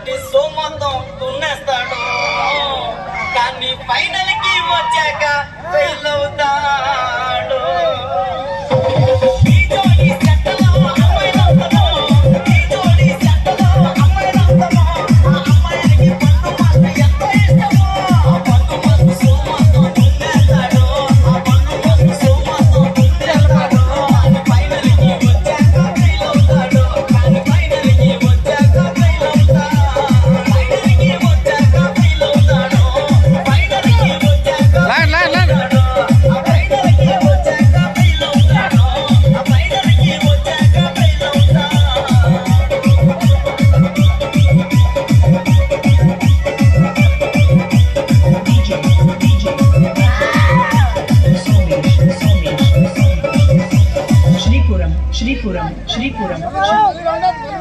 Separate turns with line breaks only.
కొట్టి సోమంతం తున్నేస్తాడు కానీ ఫైనల్కి వచ్చాక
श्रीपुरम श्रीपुरम श्रीपुरम